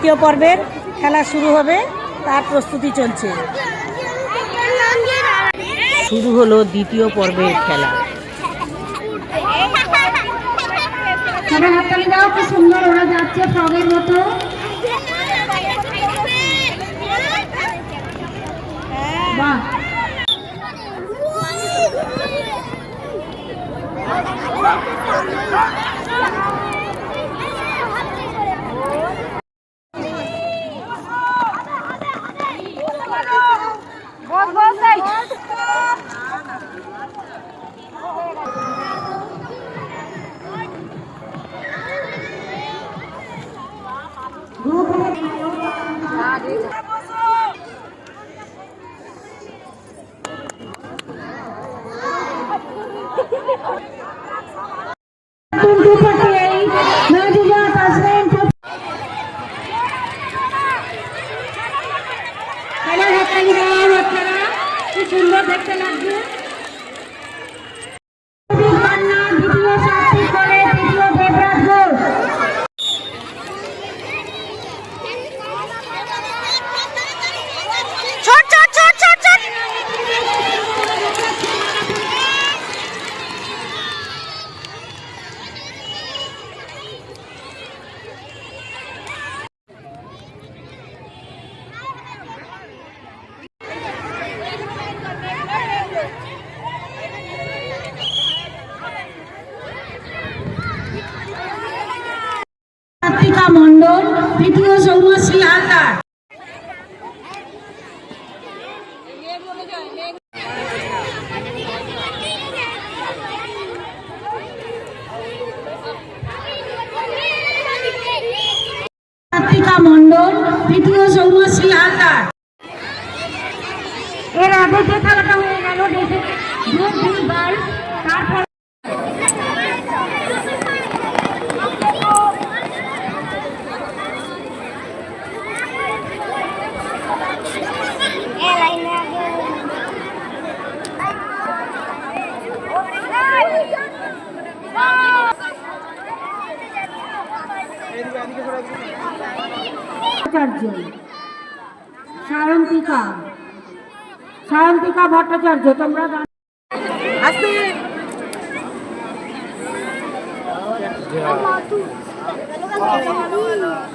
দ্বিতীয় পর্বের খেলা শুরু হবে তার প্রস্তুতি চলছে। শুরু হলো দ্বিতীয় পর্বের খেলা। সবাই হাততালি দাও কি সুন্দর ওরা যাচ্ছে ফ্রগের মতো। বাহ। Boa força aí. কার্তিকা মণ্ডল তৃতীয় সৌমশ্রী হালদার কার্তিকা মণ্ডল তৃতীয় এর আগে যে খেলাটা হয়ে গেল তারপর ভট্টাচার্য সায়ন্তিকা সায়ন্তিকা ভট্টাচার্য তোমরা?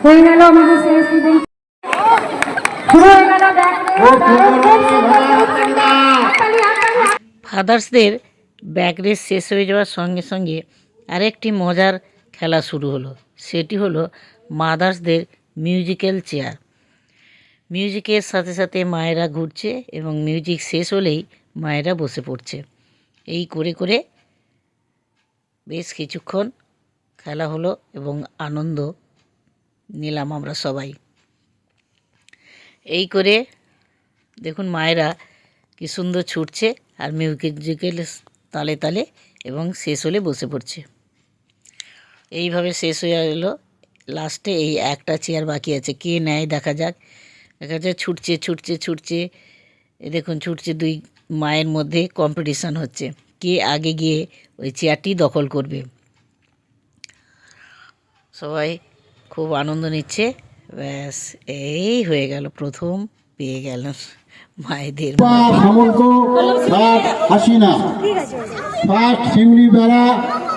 হয়ে গেল আমাদের শুরু হয়ে গেল ফাদার্সদের ব্যাক রেস শেষ হয়ে যাওয়ার সঙ্গে সঙ্গে আরেকটি মজার খেলা শুরু হলো। সেটি হলো মাদার্সদের মিউজিক্যাল চেয়ার। মিউজিকের সাথে সাথে মায়েরা ঘুরছে এবং মিউজিক শেষ হলেই মায়েরা বসে পড়ছে। এই করে করে বেশ কিছুক্ষণ খেলা হলো এবং আনন্দ নিলাম আমরা সবাই। এই করে দেখুন মায়েরা কি সুন্দর ছুটছে আর মিউজিক্যাল তালে তালে এবং শেষ হলে বসে পড়ছে। এইভাবে শেষ হয়ে গেলো। লাস্টে এই একটা চেয়ার বাকি আছে। কে নেয় দেখা যাক। দেখা যাচ্ছে ছুটছে ছুটছে ছুটছে। এ দেখুন ছুটছে দুই মায়ের মধ্যে কম্পিটিশান হচ্ছে। কে আগে গিয়ে ওই চেয়ারটি দখল করবে? সবাই খুব আনন্দ নিচ্ছে। ব্যাস এই হয়ে গেল। প্রথম পেয়ে গেল মায়েদের হাসিনা। ফার্স্ট বেড়া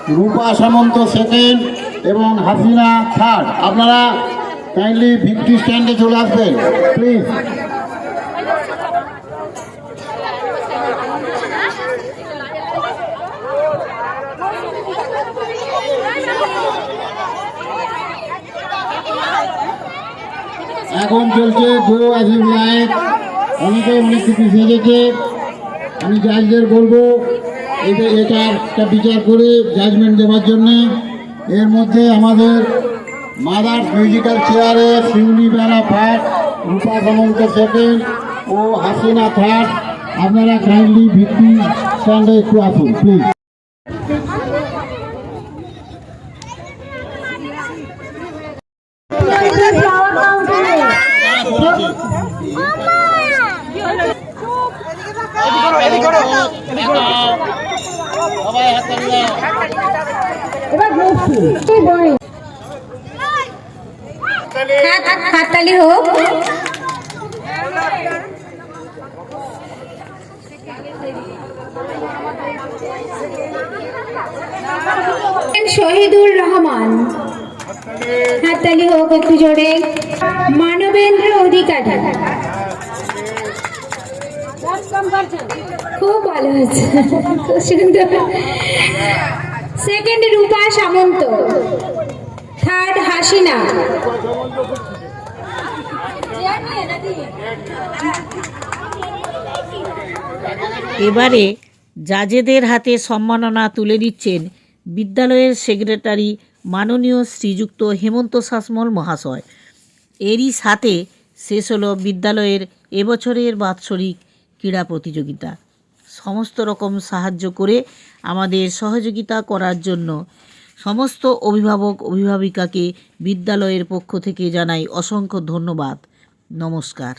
রূপা সামন্ত সেকেন্ড এবং হাসিনা থার্ড। আপনারা কাইন্ডলি ভিক্টি স্ট্যান্ডে চলে আসবেন প্লিজ এখন চলছে গো ইউ লাইক অনেকে অনেক কিছু সেজেছে আমি জাজদের বলব এটা এটার একটা বিচার করে জাজমেন্ট দেওয়ার জন্যে। এর মধ্যে আমাদের মাদার মিউজিক্যাল চেয়ারে শিউলি বেলা ফার্স্ট রূপা সামন্ত সেকেন্ড ও হাসিনা থার্ড। আপনারা কাইন্ডলি ভিত্তি স্ট্যান্ডে একটু আসুন প্লিজ হাত হাততালি হোক। শহীদুর রহমান। হাততালি হোক একটু জোরে। মানবেন্দ্র অধিকারী। খুব ভালো সুন্দর। সেকেন্ড রূপা সামন্ত। থার্ড হাসিনা। এবারে জাজেদের হাতে সম্মাননা তুলে দিচ্ছেন বিদ্যালয়ের সেক্রেটারি মাননীয় শ্রীযুক্ত হেমন্ত শাসমল মহাশয়। এরই সাথে শেষ হলো বিদ্যালয়ের এবছরের বাৎসরিক ক্রীড়া প্রতিযোগিতা। সমস্ত রকম সাহায্য করে আমাদের সহযোগিতা করার জন্য সমস্ত অভিভাবক, অভিভাবিকাকে বিদ্যালয়ের পক্ষ থেকে জানাই অসংখ্য ধন্যবাদ। নমস্কার।